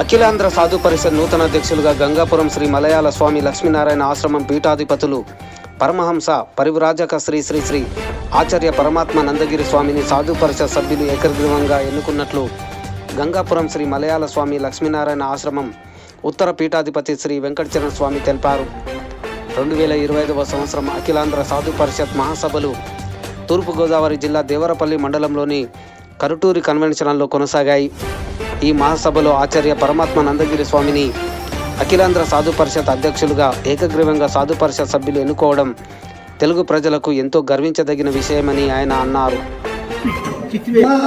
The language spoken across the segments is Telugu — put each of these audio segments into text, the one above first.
అఖిలాంధ్ర సాధు పరిషత్ నూతన అధ్యక్షులుగా గంగాపురం శ్రీ మలయాళ స్వామి లక్ష్మీనారాయణ ఆశ్రమం పీఠాధిపతులు పరమహంస పరివ్రాజక శ్రీ శ్రీ శ్రీ ఆచార్య పరమాత్మ నందగిరి స్వామిని సాధు పరిషత్ సభ్యులు ఏకగ్రీవంగా ఎన్నుకున్నట్లు గంగాపురం శ్రీ మలయాళ స్వామి లక్ష్మీనారాయణ ఆశ్రమం ఉత్తర పీఠాధిపతి శ్రీ వెంకటచరణ స్వామి తెలిపారు. రెండు వేల ఇరవై ఐదవ సంవత్సరం అఖిలాంధ్ర సాధు పరిషత్ మహాసభలు తూర్పుగోదావరి జిల్లా దేవరపల్లి మండలంలోని కరుటూరి కన్వెన్షన్ హాల్లో కొనసాగాయి. ఈ మహాసభలో ఆచార్య పరమాత్మ నందగిరి స్వామిని అఖిలాంధ్ర సాధు పరిషత్ అధ్యక్షులుగా ఏకగ్రీవంగా సాధు పరిషత్ సభ్యులు ఎన్నుకోవడం తెలుగు ప్రజలకు ఎంతో గర్వించదగిన విషయమని ఆయన అన్నారు.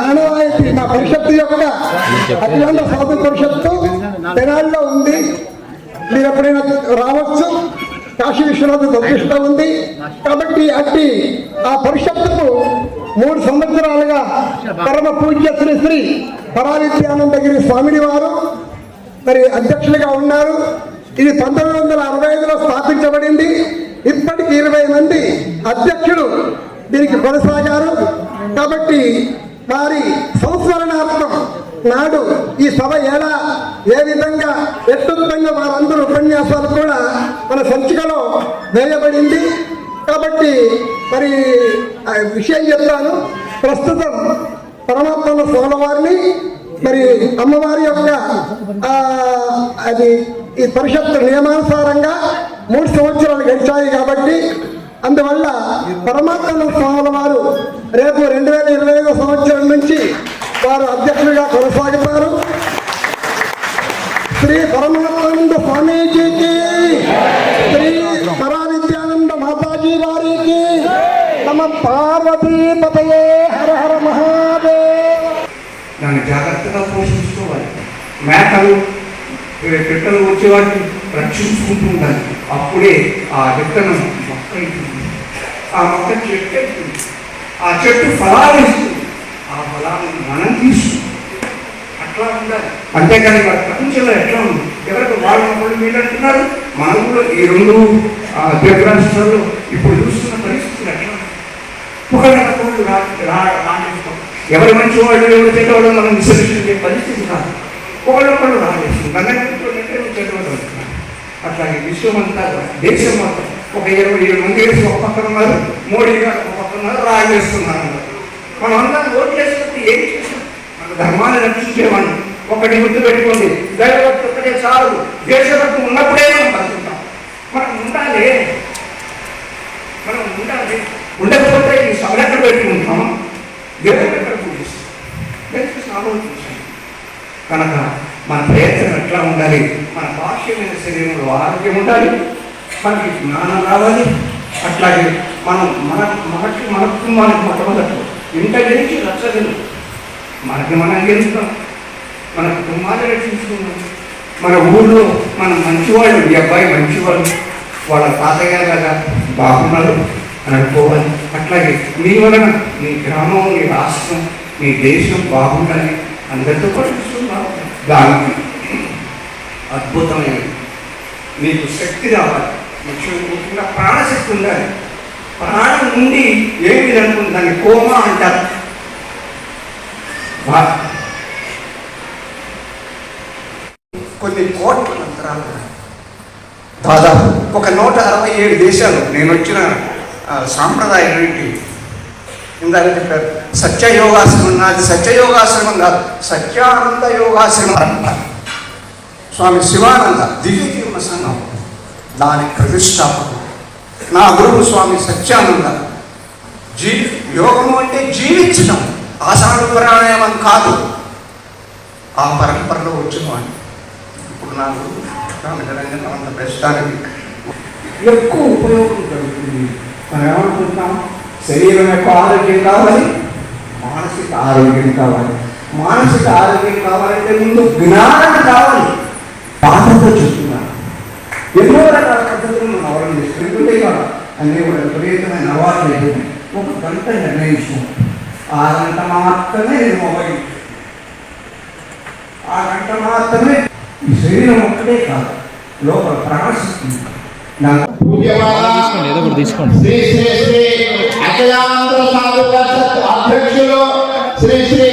ఆనవాయితీ మా పరిషత్తు యొక్క అఖిలాండ సాధు పరిషత్తు తెనాలిలో ఉంది. మీరు ఎప్పుడైనా రావచ్చు? కాశీ విశ్వనాథ్ ప్రతిష్ట ఉంది. కాబట్టి అట్టి ఆ పరిషత్తుకు మూడు సంవత్సరాలుగా పరమ పూజ్య శ్రీ శ్రీ పరావిద్యానందగిరి స్వామిని వారు మరి అధ్యక్షులుగా ఉన్నారు. ఇది పంతొమ్మిది వందల అరవై ఐదులో స్థాపించబడింది. ఇప్పటికి ఇరవై మంది అధ్యక్షులు దీనికి కొనసాగారు. కాబట్టి వారి సంస్మరణార్థం నాడు ఈ సభ ఎలా ఏ విధంగా ఎత్తుత్తంగా వారందరూ ఉపన్యాసాలు కూడా మన సంచికలో వేయబడింది. కాబట్టి మరి ఆ విషయం చెప్తాను ప్రస్తుతం పరమాత్మ సోమవారిని మరి అమ్మవారి యొక్క అది ఈ పరిషత్తు నియమానుసారంగా మూడు సంవత్సరాలు గడిచాయి కాబట్టి అందువల్ల పరమాత్మ స్వాముల వారు రేపు రెండు వేల ఇరవై ఐదో సంవత్సరం నుంచి వారు అధ్యక్షులుగా కొనసాగుతారు. శ్రీ పరమాత్మ పార్వతీపతయే హర హర మహాదేవ. దాన్ని జాగ్రత్తగా పోషించుకోవాలి. మేకలు ఏ, పిట్టలు వచ్చే వాటిని రక్షించుకుంటూ ఉండాలి. అప్పుడే ఆ విత్తనం మొక్క అవుతుంది ఆ మొక్క చెట్టు అవుతుంది ఆ చెట్టు ఫలాలు ఇస్తుంది. ఆ ఫలాలను మనం తీసుకుంటాం. అట్లా ఉండాలి. అంతేకాని మన ప్రపంచంలో ఎట్లా ఉంది? ఎవరికి వాళ్ళు ఒకళ్ళు వీళ్ళు అంటున్నారు మనం కూడా ఈ రెండు ఆ, ఇప్పుడు చూస్తున్న పరిస్థితులు ఎట్లా ఉన్నాయి? ఎవరు మంచి వాళ్ళు ఎవరు చెడ్డవాళ్ళు మనం విశ్లేషించే పరిస్థితి కాదు. ఒకళ్ళొకళ్ళు రాజేస్తాం అట్లాగే విశ్వం అంతా దేశం మొత్తం ఒక ఇరవై ఏడు మంది వేసి ఒక పక్కన ఉన్నారు మోడీ గారు ఒక పక్కన ఉన్నారు రాజేస్తున్నారు. మనం అందరం ఓట్లు వేసినప్పుడు ఏం చేస్తాం? మన ధర్మాన్ని రక్షించేవాడిని. ఒకటి గుర్తు పెట్టుకోండి. దైవభక్తి ఒక్కటే చాలు దేశభక్తి ఉన్నప్పుడే మనం బతుకుంటాం మనం ఉండాలి. మనం ఉండాలి. ఉండకపోతే ఈ సభ ఎక్కడ పెట్టుకుంటాం దేవుడు ఎక్కడ పూజిస్తాం దయచేసి ఆలోచించండి కనుక మన ప్రయత్నం ఎట్లా ఉండాలి? మన బాహ్యమైన శరీరంలో ఆరోగ్యం ఉండాలి. మనకి జ్ఞానం రావాలి. అట్లాగే మనం మన మనకి మన కుటుంబానికి మొట్టమొదటి ఇంట గెలిచి మనకి మనం గెలుస్తాం. మన కుటుంబాన్ని రక్షించుకున్నాం మన ఊళ్ళో మన మంచివాళ్ళు ఈ అబ్బాయి మంచివాళ్ళు వాళ్ళ తాతయ్య కదా బాగున్నారు. అని అనుకోవాలి. అట్లాగే మీ వలన మీ గ్రామం మీ రాష్ట్రం మీ దేశం బాగుండాలి. అందరితో పాటు దానికి అద్భుతమైనది మీకు శక్తి రావాలి. ముఖ్యంగా ప్రాణశక్తి ఉండాలి. ప్రాణం నుండి ఏమి అనుకుంది దాన్ని కోమా అంటారు. కొన్ని కోట్ల మంత్రాలు దాదాపు ఒక నూట అరవై ఏడు దేశాలు నేను వచ్చిన సాంప్రదాయం ఏంటి? ఇందాక చెప్పారు సత్యయోగాశ్రమం నాది సత్యయోగాశ్రమం కాదు సత్యానంద యోగాశ్రమం అంటారు స్వామి శివానంద దివ్య సంఘం. దాని ప్రతిష్టాపకుడు. నా గురువు స్వామి సత్యానంద. జీ యోగము అంటే జీవించడం ఆసనాలు ప్రాణాయామం కాదు. ఆ పరంపరలో వచ్చిన వాడిని. ఇప్పుడు నా గురువు రామచంద్ర అంత ప్రస్తుతానికి. ఎక్కువ ఉపయోగం కలుగుతుంది. మనం ఏమనుకుంటున్నాం? శరీరం యొక్క ఆరోగ్యం కావాలి మానసిక ఆరోగ్యం కావాలి. మానసిక ఆరోగ్యం కావాలంటే ముందు జ్ఞానం కావాలి. బాధతో చూస్తున్నారు. ఎన్నో రకాల పద్ధతులు మనం అవలంబిస్తాం ఎందుకంటే అన్నీ కూడా విపరీతమైన అలవాట్లు అయిపోయినాయి. ఒక గంట నిర్ణయించుకున్నాం ఆ గంట మాత్రమే నేను మొబైల్ ఆ గంట మాత్రమే ఈ శరీరం ఒక్కటే కాదు లోపల ప్రాణశక్తి ఏదో ఒకటి తీసుకోండి. శ్రీ శ్రీ శ్రీ అఖిలాంధ్ర సాధు అధ్యక్షులు శ్రీ శ్రీ